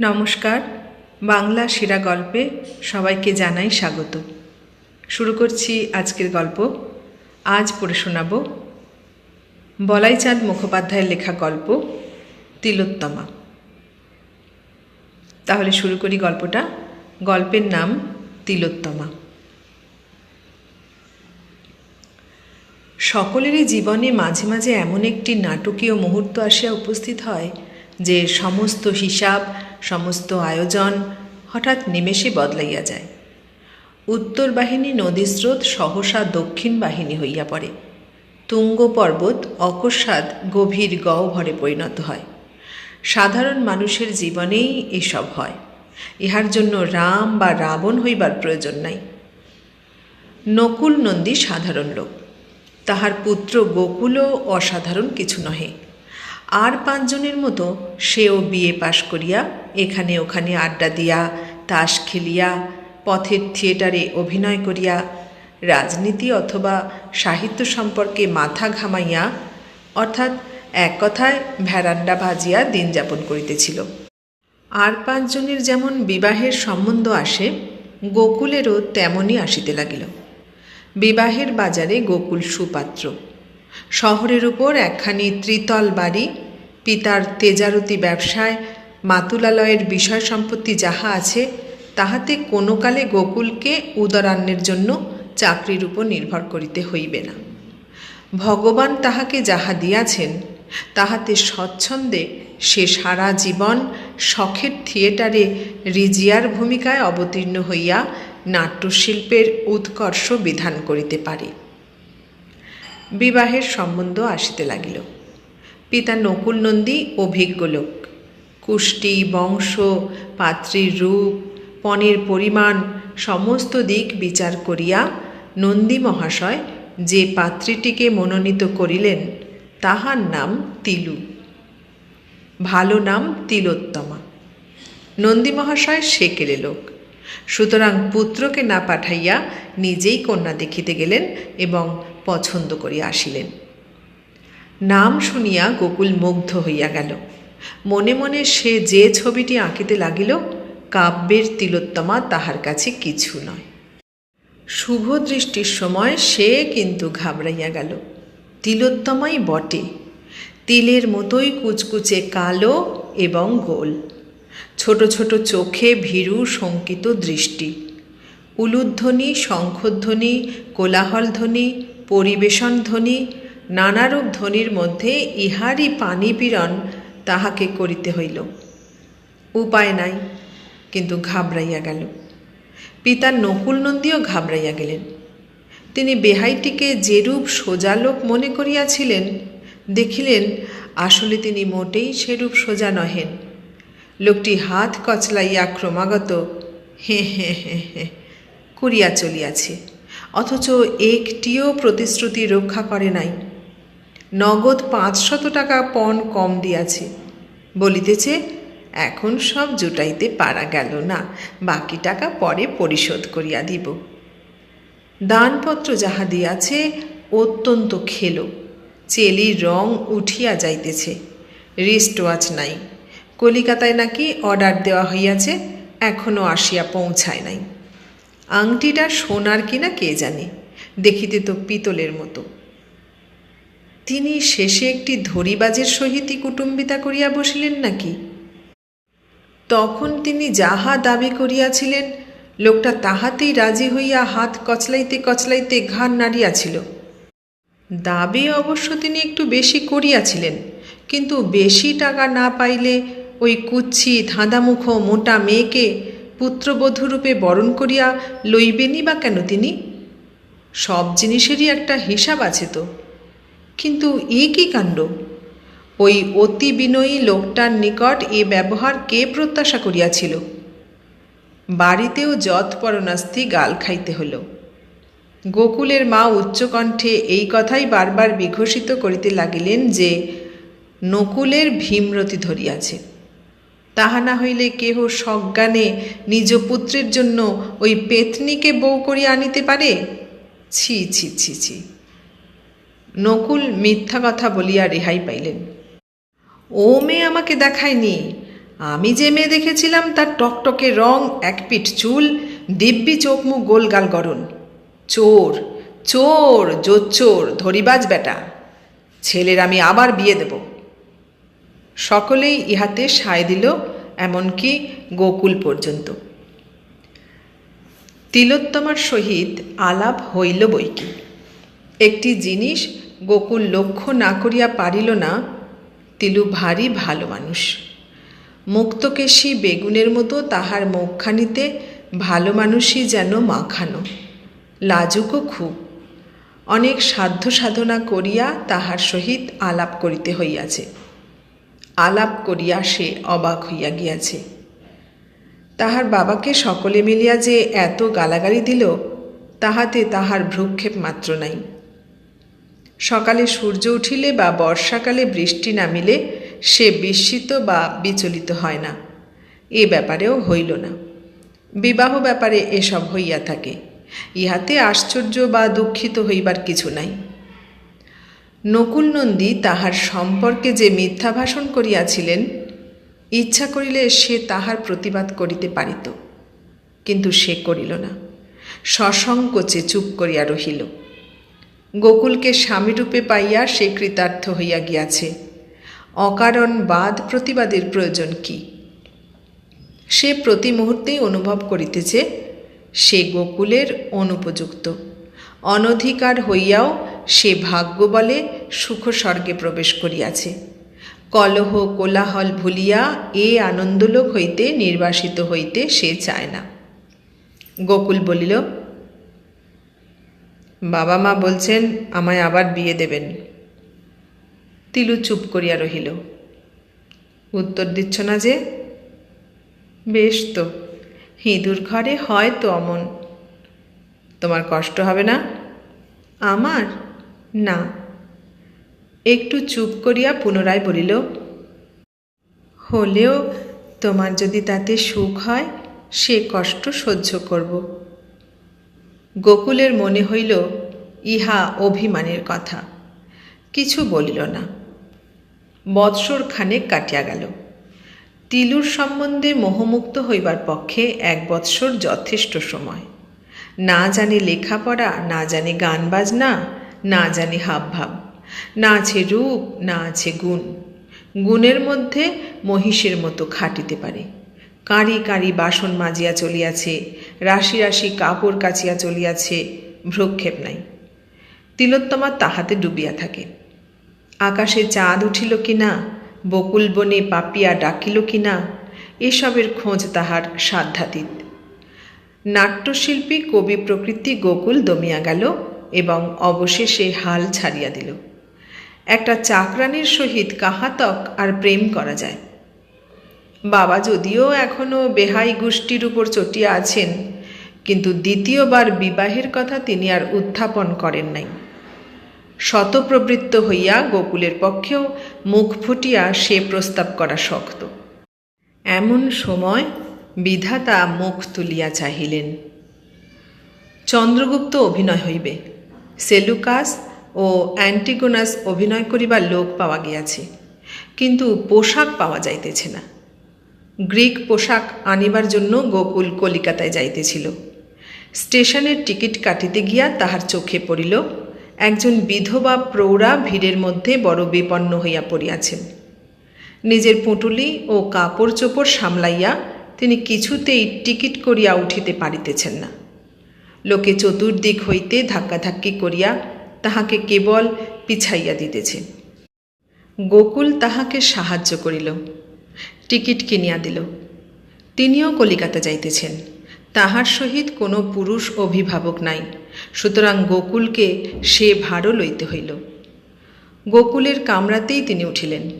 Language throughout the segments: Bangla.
নমস্কার, বাংলা সেরা গল্পে সবাইকে জানাই স্বাগত। শুরু করছি আজকের গল্প। আজ পড়ে শোনাব বলাইচাঁদ মুখোপাধ্যায়ের লেখা গল্প, তিলোত্তমা। তাহলে শুরু করি গল্পটা। গল্পের নাম তিলোত্তমা। সকলেরই জীবনে মাঝে মাঝে এমন একটি নাটকীয় মুহূর্ত আসিয়া উপস্থিত হয়, যে সমস্ত হিসাব সমস্ত আয়োজন হঠাৎ নিমেষে বদলাইয়া যায়। উত্তর বাহিনী নদীস্রোত সহসা দক্ষিণ বাহিনী হইয়া পড়ে। তুঙ্গ পর্বত অকস্মাৎ গভীর গহ্বরে পরিণত হয়। সাধারণ মানুষের জীবনেই এসব হয়। ইহার জন্য রাম বা রাবণ হইবার প্রয়োজন নাই। নকুল নন্দী সাধারণ লোক। তাহার পুত্র গোকুলও অসাধারণ কিছু নহে। আর পাঁচজনের মতো সেও বিয়ে পাশ করিয়া এখানে ওখানে আড্ডা দিয়া, তাস খেলিয়া, পথের থিয়েটারে অভিনয় করিয়া, রাজনীতি অথবা সাহিত্য সম্পর্কে মাথা ঘামাইয়া, অর্থাৎ এক কথায় ভ্যারান্ডা ভাজিয়া দিন যাপন করিতেছিল। আর পাঁচজনের যেমন বিবাহের সম্বন্ধ আসে, গোকুলেরও তেমনই আসিতে লাগিল। বিবাহের বাজারে গোকুল সুপাত্র। শহরের উপর একখানি ত্রিতল বাড়ি, পিতার তেজারতি ব্যবসায় মাতুলালয়ের বিষয় সম্পত্তি যাহা আছে, তাহাতে কোনো কালে গোকুলকে উদরান্নের জন্য চাকরির উপর নির্ভর করিতে হইবে না। ভগবান তাহাকে যাহা দিয়াছেন, তাহাতে স্বচ্ছন্দে সে সারা জীবন শখের থিয়েটারে রিজিয়ার ভূমিকায় অবতীর্ণ হইয়া নাট্যশিল্পের উৎকর্ষ বিধান করিতে পারে। বিবাহের সম্বন্ধ আসিতে লাগিল। পিতা নকুল নন্দী অভিজ্ঞ লোক কুষ্টি, বংশ পাত্রীর রূপ, পণের পরিমাণ, সমস্ত দিক বিচার করিয়া নন্দী মহাশয় যে পাত্রীটিকে মনোনীত করিলেন, তাহার নাম তিলু। ভালো নাম তিলোত্তমা। নন্দী মহাশয় সেকেলে লোক। সুতরাং পুত্রকে না পাঠাইয়া নিজেই কন্যা দেখিতে গেলেন এবং পছন্দ করিয়া আসিলেন। নাম শুনিয়া গোকুল মুগ্ধ হইয়া গেল। মনে মনে সে যে ছবিটি আঁকিতে লাগিল, কাব্যের তিলোত্তমা তাহার কাছে কিছু নয়। শুভ দৃষ্টির সময় সে কিন্তু ঘাবড়াইয়া গেল। তিলোত্তমাই বটে। তিলের মতোই কুচকুচে কালো এবং গোল। ছোট ছোট চোখে ভীরু শঙ্কিত দৃষ্টি। উলুধ্বনি, শঙ্খধ্বনি, কোলাহলধ্বনি পরিবেশন ধ্বনি নানারূপ ধ্বনির মধ্যে ইহারই পানিপীড়ন তাহাকে করিতে হইল। উপায় নাই, কিন্তু ঘাবড়াইয়া গেল। পিতা নকুল নন্দীও ঘাবড়াইয়া গেলেন। তিনি বেহাইটিকে যেরূপ সোজা লোক মনে করিয়াছিলেন, দেখিলেন আসলে তিনি মোটেই সেরূপ সোজা নহেন। লোকটি হাত কচলাইয়া ক্রমাগত হে হে হে হে করিয়া চলিয়াছে, অথচ একটিও প্রতিশ্রুতি রক্ষা করে নাই। নগদ পাঁচশত টাকা পণ কম দিয়াছে। বলিতেছে, এখন সব জুটাইতে পারা গেল না, বাকি টাকা পরে পরিশোধ করিয়া দিব। দানপত্র যাহা দিয়াছে, অত্যন্ত খেলো। চেলির রং উঠিয়া যাইতেছে। রিস্ট ওয়াচ নাই। কলিকাতায় নাকি অর্ডার দেওয়া হইয়াছে এখনও আসিয়া পৌঁছায় নাই। আংটিটা সোনার কিনা কে জানে, দেখিতে তো পিতলের মতো। তিনি শেষে একটি ধরিবাজের সহিতই কুটুম্বিতা করিয়া বসিলেন নাকি? তখন তিনি যাহা দাবি করিয়াছিলেন, লোকটা তাহাতেই রাজি হইয়া হাত কচলাইতে কচলাইতে ঘাড় নাড়িয়াছিল। দাবি অবশ্য তিনি একটু বেশি করিয়াছিলেন, কিন্তু বেশি টাকা না পাইলে ওই কুচ্ছি ধাঁধামুখ মোটা মেয়েকে পুত্রবধূরূপে বরণ করিয়া লইবেনই বা কেন তিনি? সব জিনিসেরই একটা হিসাব আছে তো। কিন্তু এ কি কাণ্ড? ওই অতি বিনয়ী লোকটার নিকট এ ব্যবহার কে প্রত্যাশা করিয়াছিল? বাড়িতেও যৎপরণাস্তি গাল খাইতে হলো। গোকুলের মা উচ্চকণ্ঠে এই কথাই বারবার বিঘোষিত করিতে লাগিলেন যে, নকুলের ভীমরতি ধরিয়াছে। তাহা না হইলে কেহ সজ্ঞানে নিজ পুত্রের জন্য ওই পেতনিকে বউ করিয়া আনিতে পারে? ছি ছি ছি ছি। নকুল মিথ্যা কথা বলিয়া রেহাই পাইলেন। ও মেয়ে আমাকে দেখায়নি। আমি যে মেয়ে দেখেছিলাম, তার টকটকে রং, এক পিঠ চুল, দিব্যি চোখ মুখ গোলগাল গরণ চোর চোর, জোচ্চোর, ধরিবাজ বেটা। ছেলের আমি আবার বিয়ে দেব। সকলেই ইহাতে সায় দিল, এমনকি গোকুল পর্যন্ত। তিলোত্তমার সহিত আলাপ হইল বইকি একটি জিনিস গোকুল লক্ষ্য না করিয়া পারিল না, তিলু ভারী ভালো মানুষ। মুক্তকেশী বেগুনের মতো তাহার মুখখানিতে ভালো মানুষই যেন মাখানো। লাজুকও খুব। অনেক সাধ্য সাধনা করিয়া তাহার সহিত আলাপ করিতে হইয়াছে। আলাপ করিয়া সে অবাক হইয়া গিয়াছে। তাহার বাবাকে সকলে মিলিয়া যে এত গালাগালি দিল, তাহাতে তাহার ভ্রুক্ষেপ মাত্র নাই। সকালে সূর্য উঠিলে বা বর্ষাকালে বৃষ্টি নামিলে সে বিস্মিত বা বিচলিত হয় না। এ ব্যাপারেও হইল না। বিবাহ ব্যাপারে এসব হইয়া থাকে। ইহাতে আশ্চর্য বা দুঃখিত হইবার কিছু নাই। নকুল নন্দী তাহার সম্পর্কে যে মিথ্যা ভাষণ করিয়াছিলেন, ইচ্ছা করিলে সে তাহার প্রতিবাদ করিতে পারিত। কিন্তু সে করিল না। সসংকোচে চুপ করিয়া রহিল। গোকুলকে স্বামীরূপে পাইয়া সে কৃতার্থ হইয়া গিয়াছে। অকারণ বাদ প্রতিবাদের প্রয়োজন কি? সে প্রতি মুহূর্তেই অনুভব করিতেছে, সে গোকুলের অনুপযুক্ত। অনধিকার হইয়াও সে ভাগ্য বলে সুখ স্বর্গে প্রবেশ করিয়াছে। কলহ কোলাহল ভুলিয়া এ আনন্দলোক হইতে নির্বাসিত হইতে সে চায় না। গোকুল বলিল বাবা মা বলছেন, আমায় আবার বিয়ে দেবেন। তিলু চুপ করিয়া রহিল। উত্তর দিচ্ছ না যে? বেশ তো হিঁদুর ঘরে হয় তো অমন। তোমার কষ্ট হবে না? আমার? না। একটু চুপ করিয়া পুনরায় বলিল, হলেও তোমার যদি তাতে সুখ হয়, সে কষ্ট সহ্য করব। গোকুলের মনে হইল, ইহা অভিমানের কথা। কিছু বলিল না। বৎসর খানেক কাটিয়া গেল। তিলুর সম্বন্ধে মোহমুক্ত হইবার পক্ষে এক বৎসর যথেষ্ট সময়। না জানি লেখাপড়া, না জানি গান বাজনা, না জানি হাবভাব। না আছে রূপ, না আছে গুণ। গুণের মধ্যে মহিষের মতো খাটিতে পারে। কাঁড়ি কাঁড়ি বাসন মাজিয়া চলিয়াছে। রাশি রাশি কাপড় কাচিয়া চলিয়াছে, ভ্রক্ষেপ নাই। তিলোত্তমা তাহাতে ডুবিয়া থাকে। আকাশে চাঁদ উঠিল কি না বকুল বনে পাপিয়া ডাকিল কি না এসবের খোঁজ তাহার সাধ্যাতীত। নাট্যশিল্পী, কবি প্রকৃতি গোকুল দমিয়া গেল এবং অবশেষে হাল ছাড়িয়া দিল। একটা চাকরানির সহিত কাহাতক আর প্রেম করা যায়। বাবা যদিও এখনও বেহাই গোষ্ঠীর উপর চটিয়া আছেন, কিন্তু দ্বিতীয়বার বিবাহের কথা তিনি আর উত্থাপন করেন নাই। শতপ্রবৃত্ত হইয়া গোকুলের পক্ষেও মুখ ফুটিয়া সে প্রস্তাব করা শক্ত। এমন সময় বিধাতা মুখ তুলিয়া চাহিলেন, চন্দ্রগুপ্ত অভিনয় হইবে। সেলুকাস ও অ্যান্টিগোনাস অভিনয় করিবার লোক পাওয়া গিয়াছে, কিন্তু পোশাক পাওয়া যাইতেছে না। গ্রিক পোশাক আনিবার জন্য গোকুল কলিকাতায় যাইতেছিল। স্টেশনের টিকিট কাটিতে গিয়া তাহার চোখে পড়িল, একজন বিধবা প্রৌঢ়া ভিড়ের মধ্যে বড় বিপন্ন হইয়া পড়িয়াছেন। নিজের পুঁটুলি ও কাপড় চোপড় সামলাইয়া তিনি কিছুতেই টিকিট করিয়া উঠিতে পারিতেছেন না। লোকে চতুর্দিক হইতে ধাক্কাধাক্কি করিয়া তাহাকে কেবল পিছাইয়া দিতেছে। গোকুল তাহাকে সাহায্য করিল। টিকিট কিনিয়া দিল। তিনিও কলিকাতা যাইতেছেন। তাহার সহিত কোনো পুরুষ অভিভাবক নাই। সুতরাং গোকুলকে সে ভারও লইতে হইল। গোকুলের কামরাতেই তিনি উঠিলেন।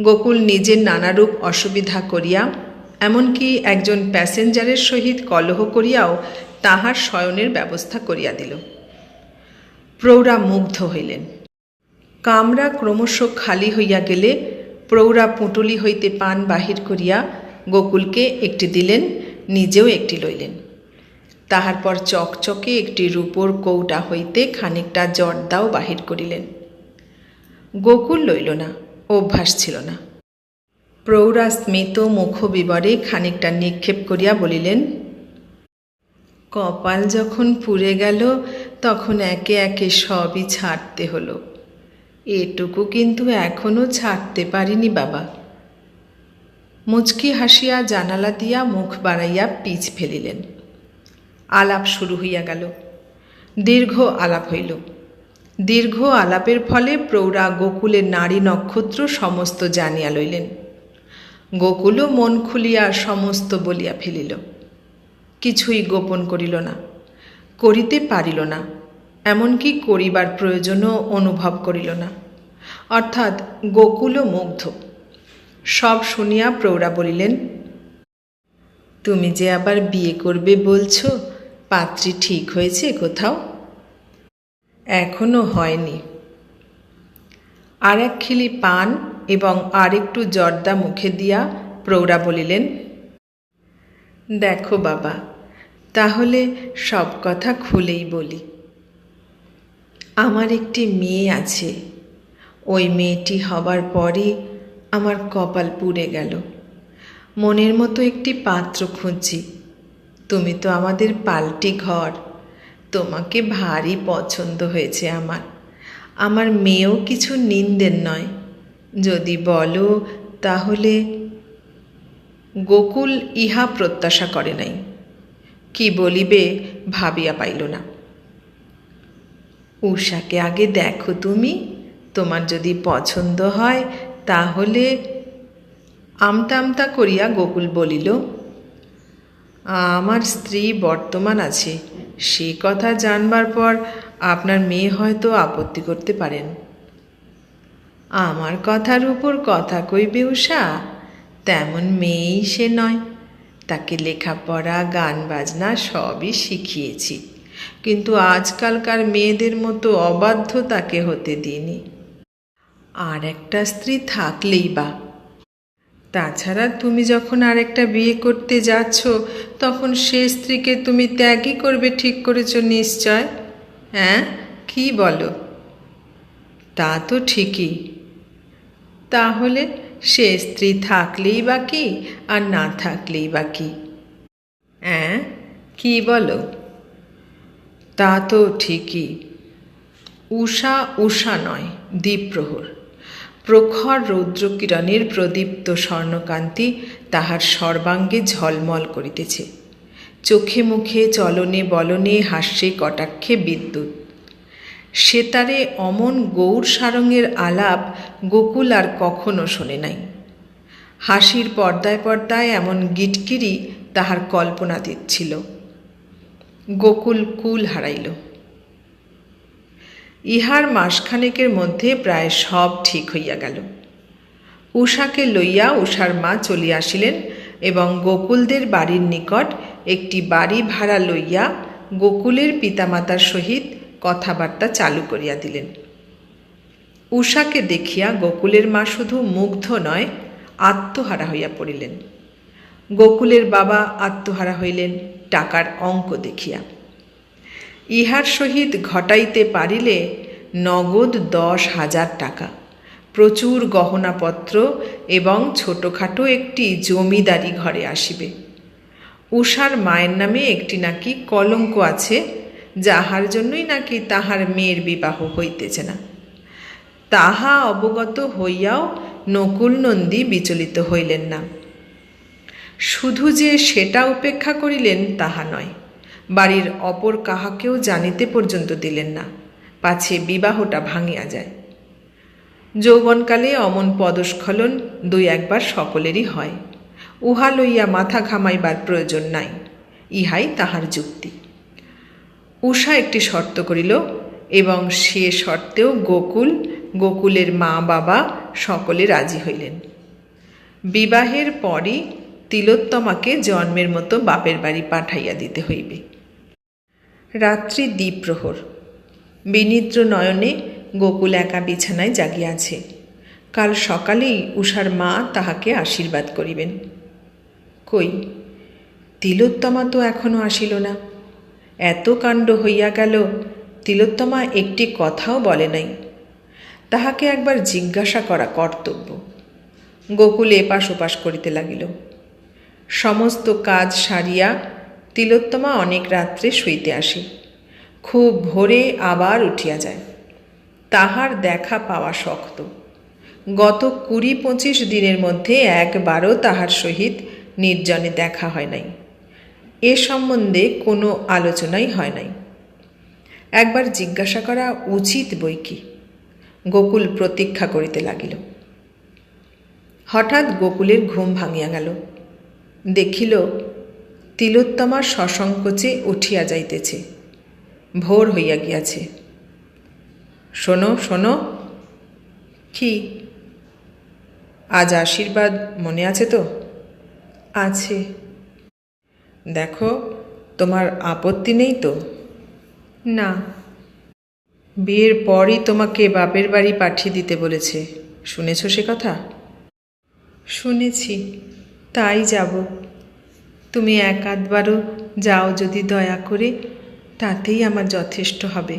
গোকুল নিজের নানারূপ অসুবিধা করিয়া, এমনকি একজন প্যাসেঞ্জারের সহিত কলহ করিয়াও তাহার শয়নের ব্যবস্থা করিয়া দিল। প্রৌঢ়া মুগ্ধ হইলেন। কামরা ক্রমশ খালি হইয়া গেলে প্রৌঢ়া পুঁটুলি হইতে পান বাহির করিয়া গোকুলকে একটি দিলেন, নিজেও একটি লইলেন। তাহার পর চকচকে একটি রূপোর কৌটা হইতে খানিকটা জর্দাও বাহির করিলেন। গোকুল লইল না, অভ্যাস ছিল না। প্রৌঢ়া স্মিত মুখ বিবরে খানিকটা নিক্ষেপ করিয়া বলিলেন, কপাল যখন পুড়ে গেল, তখন একে একে সবই ছাড়তে হলো। এটুকু কিন্তু এখনও ছাড়তে পারিনি বাবা। মুচকি হাসিয়া জানালা দিয়া মুখ বাড়াইয়া পিছ ফেলিলেন। আলাপ শুরু হইয়া গেল। দীর্ঘ আলাপ হইল। দীর্ঘ আলাপের ফলে প্রৌঢ়া গোকুলের নারী নক্ষত্র সমস্ত জানিয়া লইলেন। গোকুলও মন খুলিয়া সমস্ত বলিয়া ফেলিল। কিছুই গোপন করিল না, করিতে পারিল না। এমনকি করিবার প্রয়োজনও অনুভব করিল না। অর্থাৎ গোকুলও মুগ্ধ। সব শুনিয়া প্রৌঢ়া বলিলেন, তুমি যে আবার বিয়ে করবে বলছো, পাত্রী ঠিক হয়েছে কোথাও? এখনও হয়নি। আর এক খিলি পান এবং আরেকটু জর্দা মুখে দিয়া প্রৌঢ়া বলিলেন, দেখো বাবা, তাহলে সব কথা খুলেই বলি। আমার একটি মেয়ে আছে। ওই মেয়েটি হবার পরে আমার কপাল পুড়ে গেল। মনের মতো একটি পাত্র খুঁজছি। তুমি তো আমাদের পাল্টি ঘর। তোমাকে ভারী পছন্দ হয়েছে আমার। আমার মেয়েও কিছু নিন্দের নয়। যদি বলো, তাহলে গোকুল ইহা প্রত্যাশা করে নাই। কি বলিবে, ভাবিয়া পাইল না। উষাকে আগে দেখো তুমি। তোমার যদি পছন্দ হয়, তাহলে আমতা আমতা করিয়া গোকুল বলিল, আমার স্ত্রী বর্তমান আছে। সে কথা জানবার পর আপনার মেয়ে হয়তো আপত্তি করতে পারেন। আমার কথার উপর কথা কইবে উষা তেমন মেয়েই সে নয়। তাকে লেখাপড়া, গান বাজনা সবই শিখিয়েছি। কিন্তু আজকালকার মেয়েদের মতো অবাধ্য তাকে হতে দিইনি। আর একটা স্ত্রী থাকলেই বা। তাছাড়া তুমি যখন আরেকটা বিয়ে করতে যাচ্ছ, তখন সে স্ত্রীকে তুমি ত্যাগই করবে ঠিক করেছ নিশ্চয়? হ্যাঁ? কি বলো? তা তো ঠিকই। তাহলে সে স্ত্রী থাকলেই বা কি, আর না থাকলেই বা কি? হ্যাঁ কি বলো? তা তো ঠিকই। উষা উষা নয়, দ্বীপ্রহর। প্রখর রৌদ্রকিরণের প্রদীপ্ত স্বর্ণকান্তি তাহার সর্বাঙ্গে ঝলমল করিতেছে। চোখে মুখে চলনে বলনে হাস্যে কটাক্ষে বিদ্যুৎ। সেতারে অমন গৌর সারঙ্গের আলাপ গোকুল আর কখনো শোনে নাই। হাসির পর্দায় পর্দায় এমন গিটকিরি তাহার কল্পনাতীত ছিল। গোকুল কুল হারাইল। ইহার মাসখানেকের মধ্যে প্রায় সব ঠিক হইয়া গেল। উষাকে লইয়া উষার মা চলিয়া আসিলেন এবং গোকুলদের বাড়ির নিকট একটি বাড়ি ভাড়া লইয়া গোকুলের পিতামাতার সহিত কথাবার্তা চালু করিয়া দিলেন। উষাকে দেখিয়া গোকুলের মা শুধু মুগ্ধ নয়, আত্মহারা হইয়া পড়িলেন। গোকুলের বাবা আত্মহারা হইলেন। টাকার অঙ্ক দেখিয়া। ইহার সহিত ঘটাইতে পারিলে নগদ দশ হাজার টাকা। প্রচুর গহনাপত্র এবং ছোটোখাটো একটি জমিদারি ঘরে আসিবে। উষার মায়ের নামে একটি নাকি কলঙ্ক আছে, যাহার জন্যই নাকি তাহার মেয়ের বিবাহ হইতেছে না। তাহা অবগত হইয়াও নকুল নন্দী বিচলিত হইলেন না। শুধু যে সেটা উপেক্ষা করিলেন তাহা নয়, বাড়ির অপর কাহাকেও জানিতে পর্যন্ত দিলেন না, পাছে বিবাহটা ভাঙিয়া যায়। যৌবনকালে অমন পদস্খলন দুই একবার সকলেরই হয়, উহা লইয়া মাথা ঘামাইবার প্রয়োজন নাই, ইহাই তাহার যুক্তি। উষা একটি শর্ত করিল, এবং সে শর্তেও গোকুল, গোকুলের মা বাবা সকলে রাজি হইলেন। বিবাহের পরই তিলোত্তমাকে জন্মের মতো বাপের বাড়ি পাঠাইয়া দিতে হইবে। রাত্রি দ্বীপ্রহর। বিনিদ্র নয়নে গোকুল একা বিছানায় জাগিয়াছে। কাল সকালেই উষার মা তাহাকে আশীর্বাদ করিবেন। কই, তিলোত্তমা তো এখনও আসিল না। এত কাণ্ড হইয়া গেল, তিলোত্তমা একটি কথাও বলে নাই। তাহাকে একবার জিজ্ঞাসা করা কর্তব্য। গোকুল এপাশ ওপাশ করিতে লাগিল। সমস্ত কাজ সারিয়া তিলোত্তমা অনেক রাত্রে শুইতে আসি। খুব ভোরে আবার উঠিয়া যায়। তাহার দেখা পাওয়া শক্ত। গত কুড়ি পঁচিশ দিনের মধ্যে একবারও তাহার সহিত নির্জনে দেখা হয় নাই। এ সম্বন্ধে কোনো আলোচনাই হয় নাই। একবার জিজ্ঞাসা করা উচিত বই কি? গোকুল প্রতীক্ষা করিতে লাগিল। হঠাৎ গোকুলের ঘুম ভাঙিয়া গেল। দেখিল, তিলোত্তমা সসংকোচে উঠিয়া যাইতেছে, ভোর হইয়া গিয়াছে। শোনো শোনো, কি? আজ আশীর্বাদ মনে আছে তো? আছে। দেখো, তোমার আপত্তি নেই তো? না। বিয়ের পরই তোমাকে বাপের বাড়ি পাঠিয়ে দিতে বলেছে। শুনেছ সে কথা? শুনেছি। তাই যাব। তুমি এক আধবারও যাও যদি দয়া করে, তাতেই আমার যথেষ্ট হবে।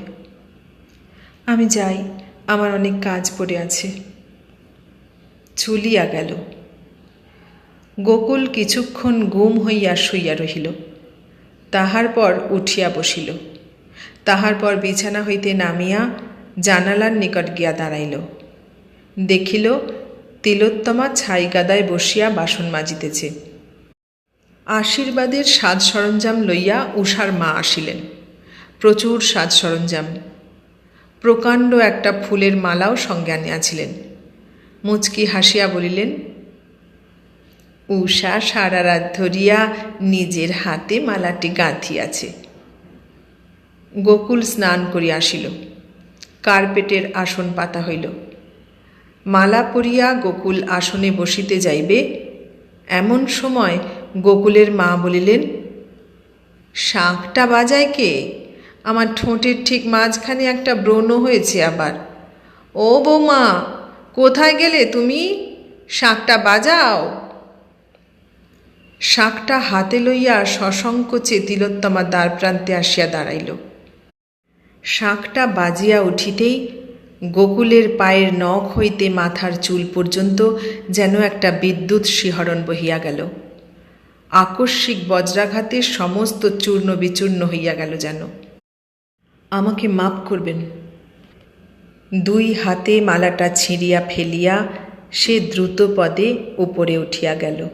আমি যাই, আমার অনেক কাজ পড়ে আছে। চুলিয়া গেল। গোকুল কিছুক্ষণ গুম হইয়া শুইয়া রহিল। তাহার পর উঠিয়া বসিল। তাহার পর বিছানা হইতে নামিয়া জানালার নিকট গিয়া দাঁড়াইল। দেখিল তিলোত্তমা ছাই গাদায় বসিয়া বাসন মাজিতেছে। আশীর্বাদের সাজ সরঞ্জাম লইয়া উষার মা আসিলেন। প্রচুর সাজ সরঞ্জাম। প্রকাণ্ড একটা ফুলের মালাও সঙ্গে আনিয়াছিলেন। মুচকি হাসিয়া বলিলেন উষা সারা রাত ধরিয়া নিজের হাতে মালাটি গাঁথিয়াছে। গোকুল স্নান করিয়া আসিল। কার্পেটের আসন পাতা হইল। মালা পরিয়া গোকুল আসনে বসিতে যাইবে। এমন সময় গোকুলের মা বলিলেন শাঁখটা বাজায় কে? আমার ঠোঁটের ঠিক মাঝখানে একটা ব্রণ হয়েছে আবার। ও বৌমা, কোথায় গেলে তুমি? শাঁখটা বাজাও। শাঁখটা হাতে লইয়া সসংকোচে তিলোত্তমা দ্বার প্রান্তে আসিয়া দাঁড়াইল। শাঁখটা বাজিয়া উঠিতেই গোকুলের পায়ের নখ হইতে মাথার চুল পর্যন্ত যেন একটা বিদ্যুৎ শিহরণ বহিয়া গেল। আকস্মিক বজ্রাঘাতে সমস্ত চূর্ণ বিচূর্ণ হইয়া গেল যেন। আমাকে মাপ করবেন। দুই হাতে মালাটা ছিঁড়িয়া ফেলিয়া সে দ্রুত পদে উপরে উঠিয়া গেল।